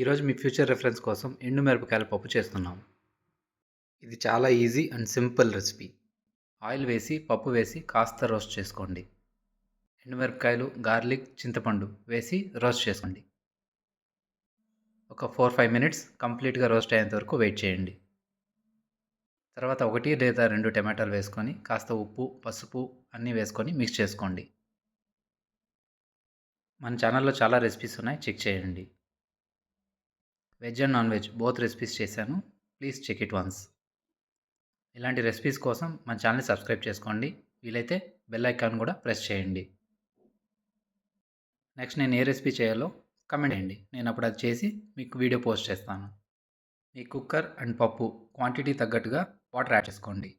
ఈరోజు మీ future reference కోసం ఎండు మిరపకాయల పప్పు చేస్తున్నాం. ఇది చాలా easy and simple recipe. Oil వేసి పప్పు వేసి కాస్త రోస్ట్ చేసుకోండి. ఎండుమిరపకాయలు గార్లిక్ చింతపండు వేసి రోస్ట్ చేసుకోండి. ఒక ఫోర్ ఫైవ్ మినిట్స్ కంప్లీట్గా రోస్ట్ అయ్యేంత వరకు వెయిట్ చేయండి. తర్వాత ఒకటి లేదా రెండు టమాటాలు వేసుకొని కాస్త ఉప్పు పసుపు అన్నీ వేసుకొని మిక్స్ చేసుకోండి. మన ఛానల్లో చాలా రెసిపీస్ ఉన్నాయి. చెక్ చేయండి. Veg and non veg both recipes చేశాను. Please check it once. ఇలాంటి రెసిపీస్ కోసం మన ఛానల్ని సబ్స్క్రైబ్ చేసుకోండి. వీలైతే బెల్ ఐకాన్ కూడా ప్రెస్ చేయండి. నెక్స్ట్ నేను ఏ రెసిపీ చేయాలో కమెంట్ చేయండి. నేను అప్పుడు అది చేసి మీకు వీడియో పోస్ట్ చేస్తాను. మీ కుక్కర్ అండ్ పప్పు క్వాంటిటీ తగ్గట్టుగా వాటర్ యాడ్ చేసుకోండి.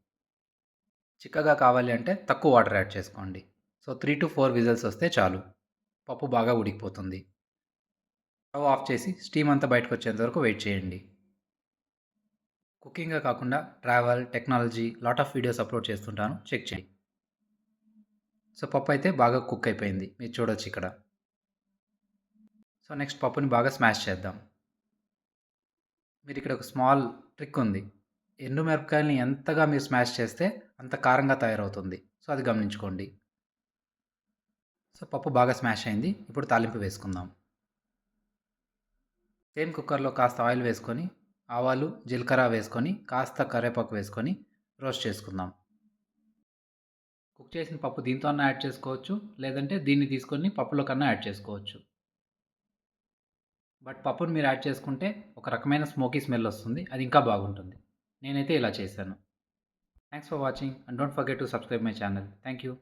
చిక్కగా కావాలి అంటే తక్కువ వాటర్ యాడ్ చేసుకోండి. So three to four whistles వస్తే చాలు. పప్పు బాగా ఉడికిపోతుంది. స్టవ్ ఆఫ్ చేసి స్టీమ్ అంతా బయటకు వచ్చేంత వరకు వెయిట్ చేయండి. కుకింగ్గా కాకుండా travel technology lot of videos upload చేస్తుంటాను. చెక్ చేయండి. సో పప్పు అయితే బాగా కుక్ అయిపోయింది. మీరు చూడొచ్చు ఇక్కడ. సో నెక్స్ట్ పప్పుని బాగా స్మాష్ చేద్దాం. మీరు ఇక్కడ ఒక స్మాల్ ట్రిక్ ఉంది. ఎండు మిరపకాయలని ఎంతగా మీరు స్మాష్ చేస్తే అంత కారంగా తయారవుతుంది. సో అది గమనించుకోండి. సో పప్పు బాగా స్మాష్ అయింది. ఇప్పుడు తాలింపు వేసుకుందాం. సేమ్ కుక్కర్లో కాస్త ఆయిల్ వేసుకొని ఆవాలు జీలకర్ర వేసుకొని కాస్త కరివేపాకు వేసుకొని రోస్ట్ చేసుకుందాం. కుక్ చేసిన పప్పు దీంతో అన్నా యాడ్ చేసుకోవచ్చు లేదంటే దీన్ని తీసుకొని పప్పులో కన్నా యాడ్ చేసుకోవచ్చు. బట్ పప్పును మీరు యాడ్ చేసుకుంటే ఒక రకమైన స్మోకీ స్మెల్ వస్తుంది అది ఇంకా బాగుంటుంది. నేనైతే ఇలా చేశాను. Thanks for watching and don't forget to subscribe my channel. Thank you